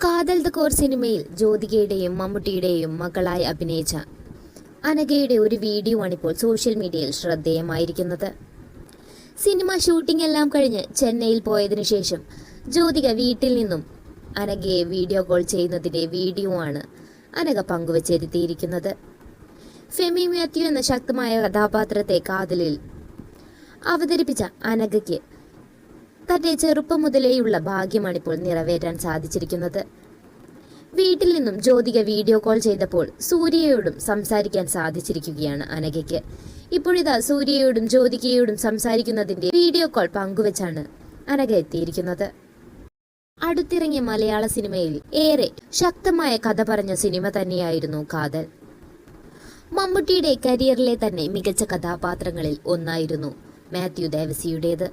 കാതൽ the core സിനിമയിൽ ജ്യോതികയുടെയും മമ്മൂട്ടിയുടെയും മകളായി അഭിനയിച്ച അനഘയുടെ ഒരു വീഡിയോ ആണിപ്പോൾ സോഷ്യൽ മീഡിയയിൽ ശ്രദ്ധേയമായിരിക്കുന്നത്. സിനിമ ഷൂട്ടിംഗ് എല്ലാം കഴിഞ്ഞ് ചെന്നൈയിൽ പോയതിനു ശേഷം ജ്യോതിക വീട്ടിൽ നിന്നും അനഘയെ വീഡിയോ കോൾ ചെയ്യുന്നതിന്റെ വീഡിയോ ആണ് അനഘ പങ്കുവച്ചെരുത്തിയിരിക്കുന്നത് ഫെമി മാത്യു എന്ന ശക്തമായ കഥാപാത്രത്തെ കാതലിൽ അവതരിപ്പിച്ച അനഘയ്ക്ക് തന്റെ ചെറുപ്പം മുതലേയുള്ള ഭാഗ്യമാണിപ്പോൾ നിറവേറ്റാൻ സാധിച്ചിരിക്കുന്നത്. വീട്ടിൽ നിന്നും ജ്യോതിക വീഡിയോ കോൾ ചെയ്തപ്പോൾ സൂര്യയോടും സംസാരിക്കാൻ സാധിച്ചിരിക്കുകയാണ് അനഘയ്ക്ക്. ഇപ്പോഴിതാ സൂര്യയോടും ജ്യോതികയോടും സംസാരിക്കുന്നതിന്റെ വീഡിയോ കോൾ പങ്കുവച്ചാണ് അനഘ എത്തിയിരിക്കുന്നത്. അടുത്തിറങ്ങിയ മലയാള സിനിമയിൽ ഏറെ ശക്തമായ കഥ പറഞ്ഞ സിനിമ തന്നെയായിരുന്നു കാതൽ. മമ്മൂട്ടിയുടെ കരിയറിലെ തന്നെ മികച്ച കഥാപാത്രങ്ങളിൽ ഒന്നായിരുന്നു മാത്യു ദേവസിയുടേത്.